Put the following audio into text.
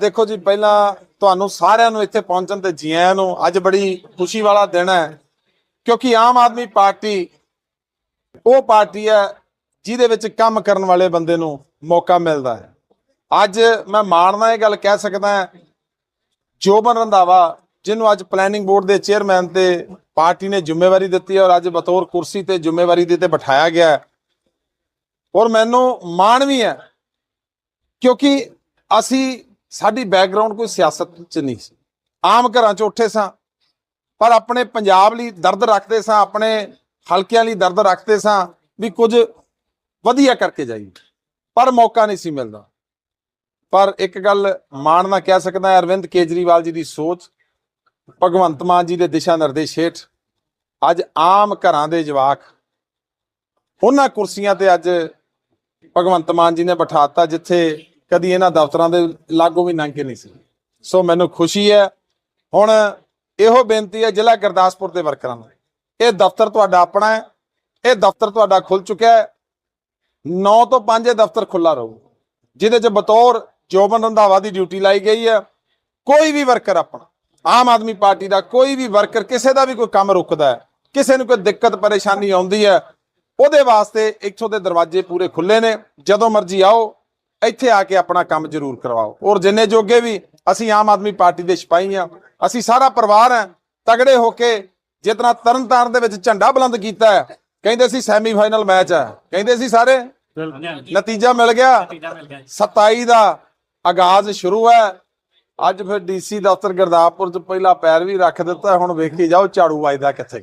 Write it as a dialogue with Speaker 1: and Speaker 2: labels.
Speaker 1: ਦੇਖੋ ਜੀ, ਪਹਿਲਾਂ ਤੁਹਾਨੂੰ ਸਾਰਿਆਂ ਨੂੰ ਇੱਥੇ ਪਹੁੰਚਣ ਤੇ ਜੀ ਆਇਆਂ ਨੂੰ ਅੱਜ ਬੜੀ ਖੁਸ਼ੀ ਵਾਲਾ ਦਿਨ ਹੈ, ਕਿਉਂਕਿ ਆਮ ਆਦਮੀ ਪਾਰਟੀ ਉਹ ਪਾਰਟੀ ਹੈ ਜਿਹਦੇ ਵਿੱਚ ਕੰਮ ਕਰਨ ਵਾਲੇ ਬੰਦੇ ਨੂੰ ਮੌਕਾ ਮਿਲਦਾ ਹੈ। ਅੱਜ ਮੈਂ ਮਾਣ ਨਾਲ ਇਹ ਗੱਲ ਕਹਿ ਸਕਦਾ ਜੋਬਨ ਰੰਧਾਵਾ, ਜਿਹਨੂੰ ਅੱਜ ਪਲੈਨਿੰਗ ਬੋਰਡ ਦੇ ਚੇਅਰਮੈਨ ਤੇ ਪਾਰਟੀ ਨੇ ਜ਼ਿੰਮੇਵਾਰੀ ਦਿੱਤੀ ਔਰ ਅੱਜ ਬਤੌਰ ਕੁਰਸੀ ਤੇ ਜ਼ਿੰਮੇਵਾਰੀ ਦੇ ਤੇ ਬਿਠਾਇਆ ਗਿਆ ਔਰ ਮੈਨੂੰ ਮਾਣ ਵੀ ਹੈ, ਕਿਉਂਕਿ ਅਸੀਂ ਸਾਡੀ ਬੈਕਗ੍ਰਾਉਂਡ ਕੋਈ ਸਿਆਸਤ ਚ ਨਹੀਂ ਸੀ। ਆਮ ਘਰਾਂ ਚ ਉੱਠੇ ਸਾਂ, ਪਰ ਆਪਣੇ ਪੰਜਾਬ ਲਈ ਦਰਦ ਰੱਖਦੇ ਸਾਂ, ਆਪਣੇ ਹਲਕਿਆਂ ਲਈ ਦਰਦ ਰੱਖਦੇ ਸਾਂ ਵੀ ਕੁਝ ਵਧੀਆ ਕਰਕੇ ਜਾਈਏ। ਪਰ ਮੌਕਾ ਨਹੀਂ ਸੀ ਮਿਲਦਾ। ਪਰ ਇੱਕ ਗੱਲ ਮਾਣ ਨਾਲ ਕਹਿ ਸਕਦਾ ਅਰਵਿੰਦ ਕੇਜਰੀਵਾਲ ਜੀ ਦੀ ਸੋਚ, ਭਗਵੰਤ ਮਾਨ ਜੀ ਦੇ ਦਿਸ਼ਾ ਨਿਰਦੇਸ਼ ਹੇਠ, ਅੱਜ ਆਮ ਘਰਾਂ ਦੇ ਜਵਾਕ ਉਹਨਾਂ ਕੁਰਸੀਆਂ ਤੇ ਅੱਜ ਭਗਵੰਤ ਮਾਨ ਜੀ ਨੇ ਬਿਠਾਤਾ, ਜਿੱਥੇ ਕਦੀ ਇਹਨਾਂ ਦਫ਼ਤਰਾਂ ਦੇ ਲਾਗੂ ਵੀ ਲੰਘ ਕੇ ਨਹੀਂ ਸੀ। ਸੋ ਮੈਨੂੰ ਖੁਸ਼ੀ ਹੈ। ਹੁਣ ਇਹੋ ਬੇਨਤੀ ਹੈ ਜ਼ਿਲ੍ਹਾ ਗੁਰਦਾਸਪੁਰ ਦੇ ਵਰਕਰਾਂ ਨੂੰ। ਇਹ ਦਫ਼ਤਰ ਤੁਹਾਡਾ ਆਪਣਾ ਹੈ। ਇਹ ਦਫ਼ਤਰ ਤੁਹਾਡਾ ਖੁੱਲ ਚੁੱਕਿਆ ਹੈ। 9 ਤੋਂ 5 ਇਹ ਦਫ਼ਤਰ ਖੁੱਲਾ ਰਹੂ। ਜਿਹਦੇ 'ਚ ਬਤੌਰ ਜੋਬਨ ਰੰਧਾਵਾ ਦੀ ਡਿਊਟੀ ਲਾਈ ਗਈ ਹੈ। ਕੋਈ ਵੀ ਵਰਕਰ ਆਪਣਾ, ਆਮ ਆਦਮੀ ਪਾਰਟੀ ਦਾ ਕੋਈ ਵੀ ਵਰਕਰ ਕਿਸੇ ਦਾ ਵੀ ਕੋਈ ਕੰਮ ਰੁਕਦਾ ਹੈ, ਕਿਸੇ ਨੂੰ ਕੋਈ ਦਿੱਕਤ ਪਰੇਸ਼ਾਨੀ ਆਉਂਦੀ ਹੈ, ਉਹਦੇ ਵਾਸਤੇ ਇੱਥੋਂ ਦੇ ਦਰਵਾਜ਼ੇ ਪੂਰੇ ਖੁੱਲੇ ਨੇ। ਜਦੋਂ ਮਰਜ਼ੀ ਆਓ ਇੱਥੇ ਆ ਕੇ ਆਪਣਾ ਕੰਮ ਜ਼ਰੂਰ ਕਰਵਾਓ। ਔਰ ਜਿੰਨੇ ਜੋਗੇ ਵੀ ਅਸੀਂ ਆਮ ਆਦਮੀ ਪਾਰਟੀ ਦੇ ਸਿਪਾਹੀ ਆ ਅਸੀਂ ਸਾਰਾ ਪਰਿਵਾਰ ਹੈ, ਤਗੜੇ ਹੋ ਕੇ ਜਿਤਨਾ ਤਰਨਤਾਰਨ ਦੇ ਵਿੱਚ ਝੰਡਾ ਬੁਲੰਦ ਕੀਤਾ ਹੈ, ਕਹਿੰਦੇ ਸੀ ਸੈਮੀਫਾਈਨਲ ਮੈਚ ਹੈ। ਕਹਿੰਦੇ ਸੀ ਸਾਰੇ, ਨਤੀਜਾ ਮਿਲ ਗਿਆ। 27 ਦਾ ਆਗਾਜ਼ ਸ਼ੁਰੂ ਹੈ। ਅੱਜ ਫਿਰ ਡੀਸੀ ਦਫ਼ਤਰ ਗੁਰਦਾਸਪੁਰ ਚ ਪਹਿਲਾ ਪੈਰ ਵੀ ਰੱਖ ਦਿੱਤਾ, ਹੁਣ ਵੇਖੀ ਜਾਓ ਝਾੜੂ ਵੱਜਦਾ ਕਿੱਥੇ